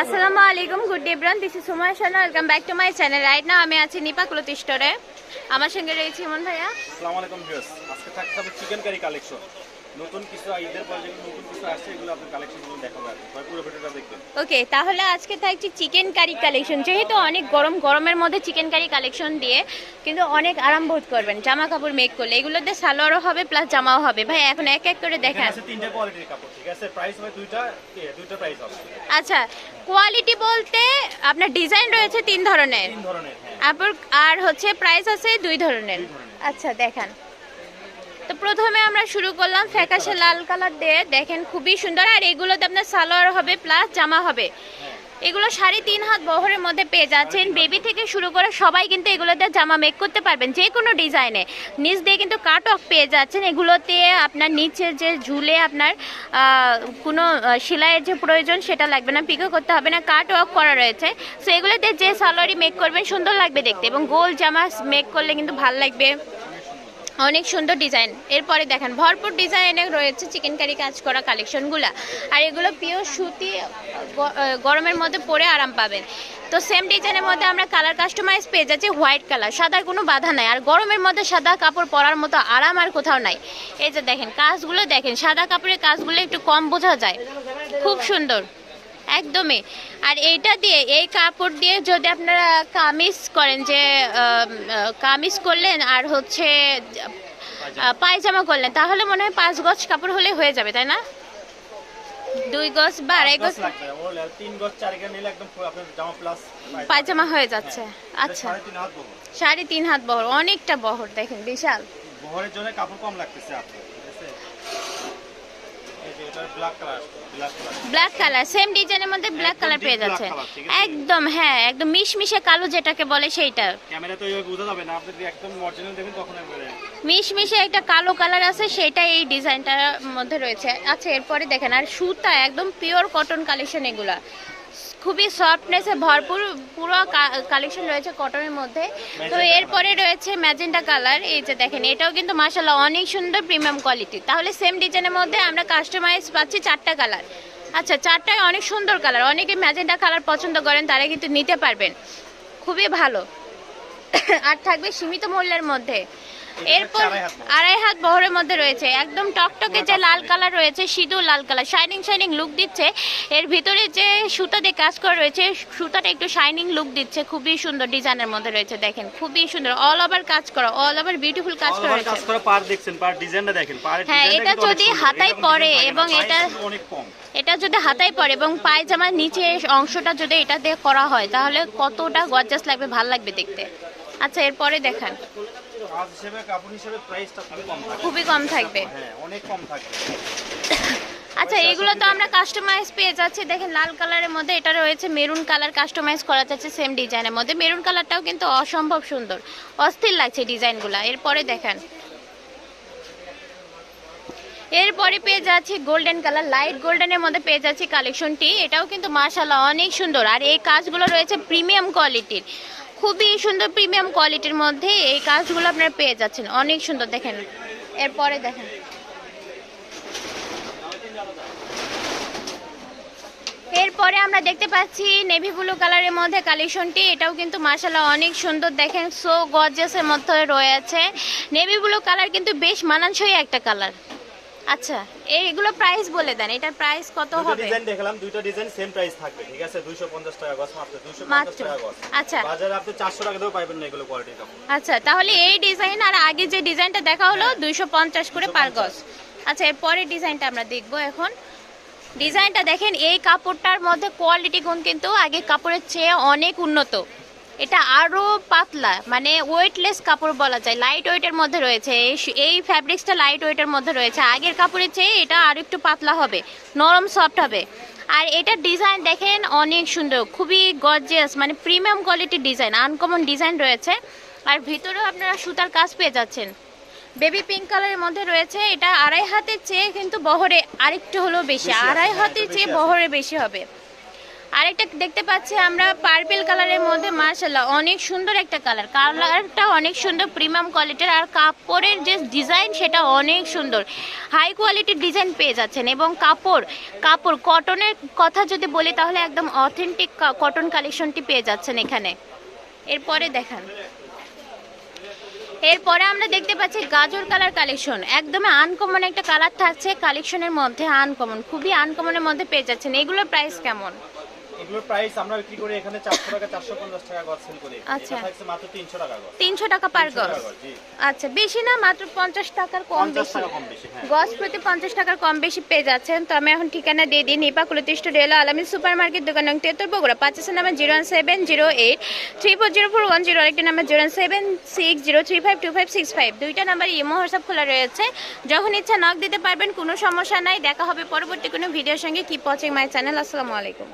আসসালামু আলাইকুম good day bran this is Shana welcome back to my channel right now আমি আছি Nipa cloth স্টোরে আমার সঙ্গে রয়েছে ইমন ভাইয়া। আসসালামু আলাইকুম ভিউয়ার্স আজকে থাকতে হবে চিকেন কারি কালেকশন নতুন কিছু ঈদের পর যেগুলো নতুন কিছু আসছে এগুলো আপনার কালেকশনগুলো দেখাবো আর পুরো ভিডিওটা দেখবেন। ওকে তাহলে আজকে থাকছে চিকেন কারি কালেকশন যেহেতু অনেক গরম গরমের মধ্যে চিকেন কারি কালেকশন দিয়ে কিন্তু অনেক আরাম বোধ করবেন। জামা কাপড় মেক করলে। এগুলোতে সালোয়ারও হবে প্লাস জামাও হবে। ভাই এখন এক এক করে দেখান। আছে তিনটা কোয়ালিটির কাপড় ঠিক আছে? প্রাইস হবে দুইটা দুইটা প্রাইস হবে। আচ্ছা কোয়ালিটি বলতে আপনার ডিজাইন রয়েছে তিন ধরনের। তিন ধরনের হ্যাঁ। তারপর আর হচ্ছে প্রাইস আছে দুই ধরনের। আচ্ছা দেখান। তো প্রথমে আমরা শুরু করলাম ফ্যাকাশে লাল কালার দিয়ে। দেখেন, খুবই সুন্দর। আর এগুলোতে আপনার সালোয়ার হবে প্লাস জামা হবে। এগুলো সাড়ে তিন হাত বহরের মধ্যে পেয়ে যাচ্ছেন। বেবি থেকে শুরু করে সবাই কিন্তু এগুলোতে জামা মেক করতে পারবেন, যে কোনো ডিজাইনে নিচ দিয়ে কিন্তু কাট অফ পেয়ে যাচ্ছেন। এগুলোতে আপনার নিচে যে ঝুলে আপনার কোনো সেলাইয়ের যে প্রয়োজন সেটা লাগবে না পিকো করতে হবে না কাট ওয়ার্ক করা রয়েছে। সো এগুলোতে যে সালোয়ারই মেক করবেন, সুন্দর লাগবে দেখতে এবং গোল জামা মেক করলে কিন্তু ভালো লাগবে। অনেক সুন্দর ডিজাইন। এরপরে দেখেন, ভরপুর ডিজাইনে রয়েছে চিকেন কারি কাজ করা কালেকশনগুলো আর এগুলো পিওর সুতি গরমের মধ্যে পরে আরাম পাবেন। তো সেম ডিজাইনের মধ্যে আমরা কালার কাস্টমাইজ পেয়ে যাচ্ছি হোয়াইট কালার সাদার কোনো বাধা নাই। আর গরমের মধ্যে সাদা কাপড় পরার মতো আরাম আর কোথাও নাই। এই যে দেখেন, কাজগুলো দেখেন, সাদা কাপড়ের কাজগুলো একটু কম বোঝা যায়। খুব সুন্দর। একদমই। আর এটা দিয়ে এই কাপড় দিয়ে যদি আপনারা কামিজ করেন যে কামিজ করলেন আর হচ্ছে পায়জামা করলেন তাহলে মনে হয় পাঁচ গজ কাপড় হলে হয়ে যাবে তাই না? দুই গজ বা আড়াই গজ গজ লাগবে। না, তিন গজ চার গজ নিলে একদম আপনার জামা প্লাস পায়জামা। হয়ে যাচ্ছে। আচ্ছা। সাড়ে তিন হাত বহর। সাড়ে তিন হাত বহর অনেকটা বহর দেখেন বিশাল। বহরের জন্য কাপড় কম লাগতেছে আপনার ঠিক আছে এই যে এটা ব্ল্যাক কালার সেম ডিজাইনের মধ্যে ব্ল্যাক কালার পেয়ে আছে? একদম হ্যাঁ একদম মিশমিশে কালো যেটাকে বলে সেইটা। ক্যামেরা তো এইভাবে বোঝা যাবে না আপনি যদি একদম অরিজিনাল দেখেন তখন মিশমিশে একটা কালো কালার আছে সেটা এই ডিজাইনটার মধ্যে রয়েছে। আচ্ছা এরপরে দেখেন আর সুতা একদম পিওর কটন কালেকশন এগুলা। খুবই সফটনেসে ভরপুর পুরো কালেকশন রয়েছে কটনের মধ্যে। তো এরপরে রয়েছে ম্যাজেন্টা কালার এই যে দেখেন এটাও কিন্তু মাসাল্লাহ অনেক সুন্দর প্রিমিয়াম কোয়ালিটি তাহলে সেম ডিজাইনের মধ্যে আমরা কাস্টমাইজ পাচ্ছি চারটা কালার আচ্ছা চারটায় অনেক সুন্দর কালার অনেকে ম্যাজেন্টা কালার পছন্দ করেন তারা কিন্তু নিতে পারবেন। খুবই ভালো। আর থাকবে সীমিত মূল্যের মধ্যে। এরপর আড়াই হাত বহরের মধ্যে রয়েছে। একদম টকটকে যে লাল কালার রয়েছে সিঁদুর লাল কালার শাইনিং শাইনিং লুক দিচ্ছে। এর ভিতরে যে সুতা দিয়ে কাজ করা রয়েছে সুতাটা একটু শাইনিং লুক দিচ্ছে। খুবই সুন্দর ডিজাইনের মধ্যে রয়েছে দেখেন। খুবই সুন্দর। অল ওভার কাজ করা অল ওভার বিউটিফুল কাজ করা রয়েছে। কাজ করা পার দেখছেন পার ডিজাইনটা দেখেন পার হ্যাঁ, এটা যদি হাতায় পরে এবং এটা- অনেক কম। এটা যদি হাতায় পরে এবং পায়জামার নিচে অংশটা যদি এটা দিয়ে করা হয় তাহলে কতটা গর্জাস লাগবে ভালো লাগবে দেখতে। আচ্ছা এরপরে দেখান। কাজ হিসেবে কাপড় হিসেবে প্রাইসটা খুবই কম থাকে। খুবই কম থাকবে। হ্যাঁ অনেক কম থাকবে আচ্ছা এগুলো তো আমরা কাস্টমাইজ পেয়ে যাচ্ছি। দেখেন লাল কালারের মধ্যে এটা রয়েছে মেরুন কালার কাস্টমাইজ করা যাচ্ছে সেম ডিজাইনের মধ্যে। মেরুন কালারটাও কিন্তু অসম্ভব সুন্দর। অস্থির লাগছে ডিজাইনগুলো এরপরে দেখেন। এরপরে পেয়ে যাচ্ছি গোল্ডেন কালার লাইট গোল্ডেনের মধ্যে পেয়ে যাচ্ছি কালেকশনটি এটাও কিন্তু মাশাল্লাহ অনেক সুন্দর। আর এই কাজগুলো রয়েছে প্রিমিয়াম কোয়ালিটির খুবই সুন্দর প্রিমিয়াম কোয়ালিটির মধ্যে এই কাজগুলো আপনারা পেয়ে যাচ্ছেন। অনেক সুন্দর, দেখেন। এরপরে দেখেন। এরপরে আমরা দেখতে পাচ্ছি নেভি ব্লু কালারের মধ্যে কালেকশনটি এটাও কিন্তু মাশাল্লাহ অনেক সুন্দর, দেখেন। সো গর্জাসের মধ্যে রয়েছে। নেভি ব্লু কালার কিন্তু বেশ মানানসই একটা কালার আচ্ছা এইগুলো প্রাইস বলে দেন এটার প্রাইস কত দুটো হবে? ডিজাইন দেখলাম দুইটা ডিজাইন সেম প্রাইস থাকবে ঠিক আছে? 250 টাকা গজ মাত্র 250 টাকা গজ আচ্ছা। বাজারে আপনি 400 টাকা দিয়েও পাবেন না এগুলো কোয়ালিটির কাপড় আচ্ছা তাহলে এই ডিজাইন আর আগে যে ডিজাইনটা দেখা হলো হ্যাঁ। দুইশো পঞ্চাশ করে পার গজ আচ্ছা এরপরের ডিজাইনটা আমরা দেখব এখন। ডিজাইনটা দেখেন এই কাপড়টার মধ্যে কোয়ালিটি গুণ কিন্তু আগে কাপড়ের চেয়ে অনেক উন্নত। এটা আরও পাতলা মানে ওয়েটলেস কাপড় বলা যায়। লাইট ওয়েটের মধ্যে রয়েছে এই এই ফ্যাব্রিক্সটা লাইট ওয়েটের মধ্যে রয়েছে। আগের কাপড়ের চেয়ে এটা আর একটু পাতলা হবে নরম সফট হবে। আর এটার ডিজাইন দেখেন অনেক সুন্দর খুবই গর্জিয়াস মানে প্রিমিয়াম কোয়ালিটির ডিজাইন আনকমন ডিজাইন রয়েছে। আর ভিতরেও আপনারা সুতার কাজ পেয়ে যাচ্ছেন। বেবি পিঙ্ক কালারের মধ্যে রয়েছে এটা আড়াই হাতের চেয়ে কিন্তু বহরে আরেকটু হলেও বেশি বেশি আড়াই হ্যাঁ, হাতের চেয়ে বহরে বেশি হবে। আরেকটা দেখতে পাচ্ছি আমরা পার্পেল কালারের মধ্যে মার্শাল্লাহ অনেক সুন্দর একটা কালার কালারটা অনেক সুন্দর প্রিমিয়াম কোয়ালিটির আর কাপড়ের যে ডিজাইন সেটা অনেক সুন্দর। হাই কোয়ালিটির ডিজাইন পেয়ে যাচ্ছেন, এবং কাপড় কাপড় কটনের কথা যদি বলি, তাহলে একদম অথেন্টিক কটন কালেকশনটি পেয়ে যাচ্ছেন এখানে। এরপরে দেখান। এরপরে আমরা দেখতে পাচ্ছি গাজর কালার কালেকশন একদমই আনকমন একটা কালার থাকছে কালেকশনের মধ্যে আনকমন খুবই আনকমনের মধ্যে পেয়ে যাচ্ছেন। এগুলোর প্রাইস কেমন? এগুলোর প্রাইস আমরা বিক্রি করি এখানে চারশো টাকা চারশো পঞ্চাশ টাকা গজ সেল করি। আচ্ছা। থাকছে মাত্র তিনশো টাকা গজ। তিনশো টাকা পার 300 গজ টাকা গজ, জি। আচ্ছা বেশি না মাত্র পঞ্চাশ টাকার কম বেশি। হ্যাঁ। গজ প্রতি পঞ্চাশ টাকার কম বেশি পেয়ে যাচ্ছেন। তো আমি এখন ঠিকানা দিয়ে দিই নিপা কুলতিষ্ঠ রেল দোকান নং বগুড়া। পাঁচ নাম্বার আরেকটা নাম্বার দুইটা ইমো হোয়াটসঅ্যাপ খোলা রয়েছে। যখন ইচ্ছা নক দিতে পারবেন কোনো সমস্যা নাই। দেখা হবে পরবর্তী কোনো ভিডিওর সঙ্গে। কি ওয়াচিং মাই চ্যানেল আসসালামু আলাইকুম।